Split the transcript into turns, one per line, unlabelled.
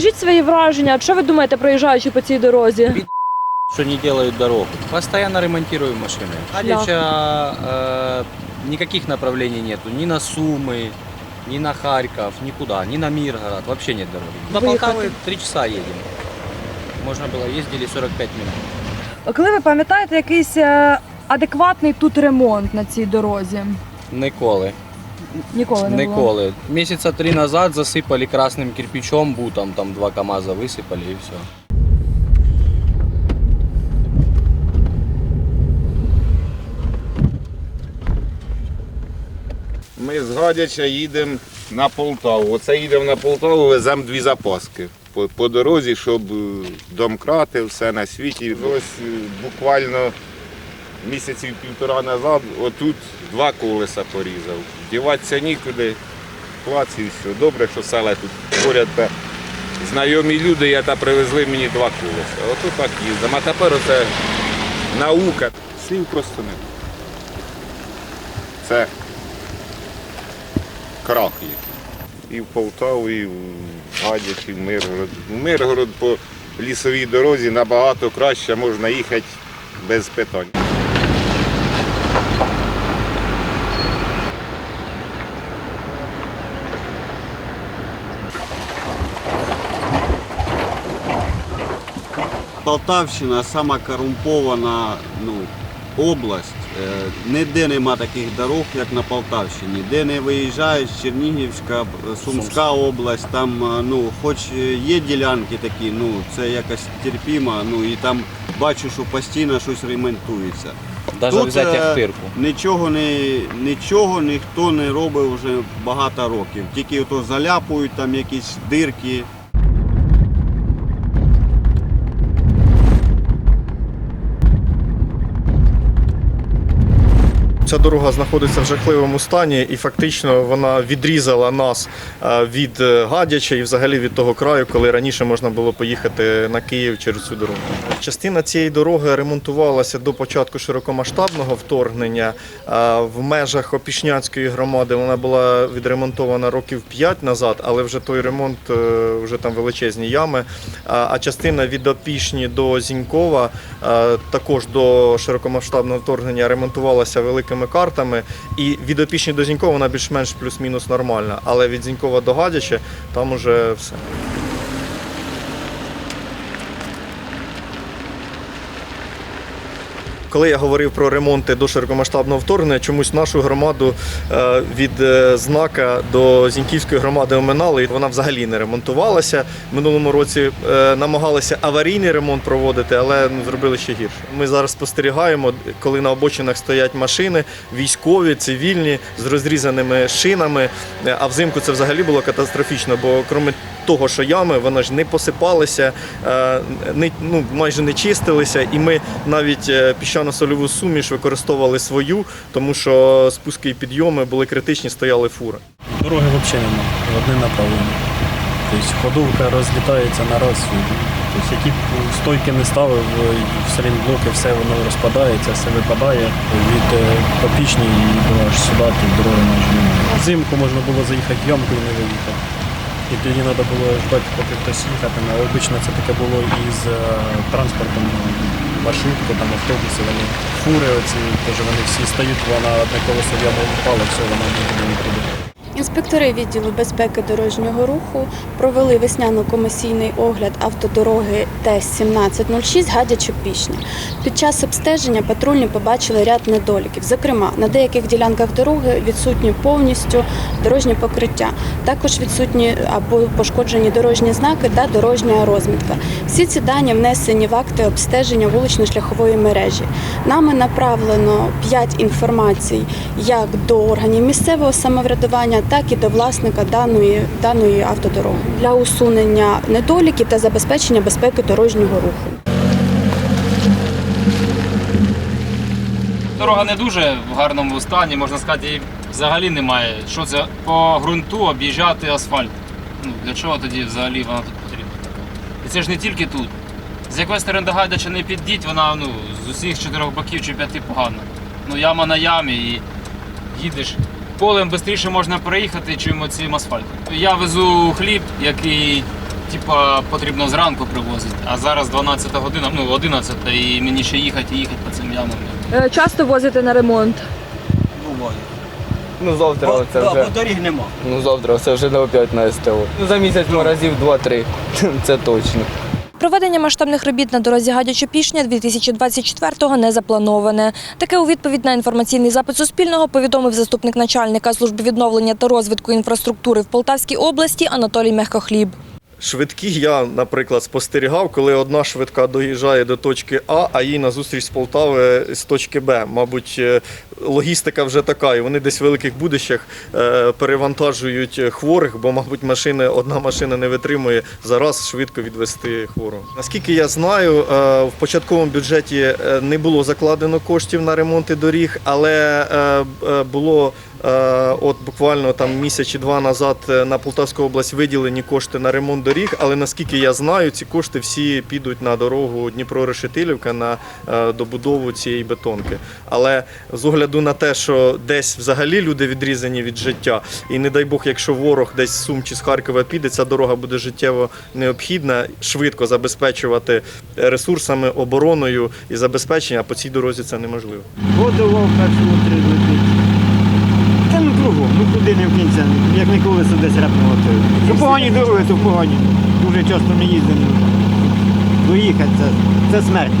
Розкажіть свої враження. Що ви думаєте, проїжджаючи по цій дорозі?
что не делают дорогу. Постоянно ремонтируем машины. Гадяча э, никаких направлений нету. Ни на Сумы, ни на Харьков, никуда. Ни на Миргород. Вообще нет дороги. До
Выехать.
Полтавы три часа едем. Можно было, ездили 45 минут.
Коли ви пам'ятаєте якийсь е, адекватний тут ремонт на цій дорозі?
Николи.
Ніколи не було.
Николи. Месяца три назад засыпали красным кирпичом, бутом, там два КАМАЗа высыпали и все.
Ми з Гадяча їдемо на Полтаву. Оце їдемо на Полтаву, веземо дві запаски. По, по дорозі, щоб е, домкрати, все на світі. Ось е, буквально місяців півтора назад отут два колеса порізав. Діватися нікуди, плац все. Добре, що села тут поряд. Знайомі люди, я та привезли мені два колеса. Отут так їздимо. А тепер оце наука. Слів просто немає. Це крах є. І в Полтаву, і в Гадяч, і в Миргород. В Миргород по лісовій дорозі набагато краще можна їхати без питань.
Полтавщина сама корумпована ну, область. Е, Ніде нема таких дорог, як на Полтавщині. Де не виїжджаєш, Чернігівська, Сумська область, там е, ну, хоч є ділянки такі, ну це якось терпімо, ну і там бачу, що постійно щось ремонтується.
Даже
Тут,
взять
е,
Ахтирку.
Нічого не нічого ніхто не робить вже багато років. Тільки ото заляпують там якісь дирки.
Ця дорога знаходиться в жахливому стані, і фактично вона відрізала нас е, від е, Гадяча і взагалі від того краю, коли раніше можна було поїхати на Київ через цю дорогу. Частина цієї дороги ремонтувалася до початку широкомасштабного вторгнення. Е, В межах Опішняцької громади вона була відремонтована років 5 назад, але вже той ремонт вже там величезні ями. А частина від Опішні до Зінькова також до широкомасштабного вторгнення ремонтувалася великими картами. І від опічні до Зінькова вона більш-менш плюс-мінус нормальна. Але від Зінькова до Гадяча там уже все. Коли я говорив про ремонти до широкомасштабного вторгнення, чомусь нашу громаду е, від е, знака до Зіньківської громади оминали, і вона взагалі не ремонтувалася. Минулому році е, намагалися аварійний ремонт проводити, але ну, зробили ще гірше. Ми зараз спостерігаємо, коли на обочинах стоять машини, військові, цивільні з розрізаними шинами. А взимку це взагалі було катастрофічно, бо крім того, що ями, вони ж не посипалися, е, не, ну, майже не чистилися, і ми навіть е, піщано-сольову суміш використовували свою, тому що спуски і підйоми були критичні, стояли фури.
Дороги взагалі немає, одне направлення. Тобто ходовка розлітається на раз. Тобто, які б стойки не ставив, блоки, все воно розпадається, все випадає. Від е, Попічні і аж сюди тут дороги майже немає. Взимку можна було заїхати в ямку і не виїхати. І тоді треба було ждати, поки хтось але Обично це таке було із е, транспортом, маршрутку, там автобуси, вони фури оці, теж вони всі стають, вона одне колесо яму впало, все, вона не не прийде.
Інспектори відділу безпеки дорожнього руху провели весняно-комісійний огляд автодороги ТЕС-1706 Гадячок Пішня. Під час обстеження патрульні побачили ряд недоліків. Зокрема, на деяких ділянках дороги відсутні повністю дорожнє покриття. Також відсутні або пошкоджені дорожні знаки та дорожня розмітка. Всі ці дані внесені в акти обстеження вулично-шляхової мережі. Нами направлено 5 інформацій як до органів місцевого самоврядування, так і до власника даної, даної автодороги для усунення недоліків та забезпечення безпеки дорожнього руху.
Дорога не дуже в гарному стані, можна сказати, її взагалі немає. Що це по ґрунту об'їжджати асфальт? Ну, для чого тоді взагалі вона тут потрібна? І це ж не тільки тут. З якої сторони до Гайдача не піддіть, вона ну, з усіх чотирьох боків чи п'яти погано. Ну, яма на ямі і їдеш. Полем швидше можна проїхати, чим цим асфальтом. Я везу хліб, який типа, потрібно зранку привозити, а зараз 12 година, ну 11, і мені ще їхати і їхати по цим ямам.
Е, Часто возите на ремонт?
Буває.
Ну завтра це вже.
доріг нема.
Ну завтра це вже не опять на СТО. Ну за місяць ну, разів 2-3. Це точно.
Проведення масштабних робіт на дорозі Гадячо-Пішня 2024-го не заплановане. Таке у відповідь на інформаційний запит Суспільного повідомив заступник начальника служби відновлення та розвитку інфраструктури в Полтавській області Анатолій Мягкохліб.
Швидкі я, наприклад, спостерігав, коли одна швидка доїжджає до точки А, а їй назустріч з Полтави з точки Б. Мабуть, е, логістика вже така, і вони десь в великих будищах е, перевантажують хворих, бо, мабуть, машини, одна машина не витримує зараз швидко відвести хворого. Наскільки я знаю, е, в початковому бюджеті е, не було закладено коштів на ремонти доріг, але було От буквально там місяць чи два назад на Полтавську область виділені кошти на ремонт доріг, але наскільки я знаю, ці кошти всі підуть на дорогу Дніпро-Решетилівка на добудову цієї бетонки. Але з огляду на те, що десь взагалі люди відрізані від життя, і не дай Бог, якщо ворог десь з Сум чи з Харкова піде, ця дорога буде життєво необхідна, швидко забезпечувати ресурсами, обороною і забезпечення, а по цій дорозі це неможливо.
Першого три летить. Та ну кругом, ну куди не в кінця, як не колесо десь репнуло. то- Що погані дороги, то погані. Дуже часто не їздимо. Доїхати це, це смерть.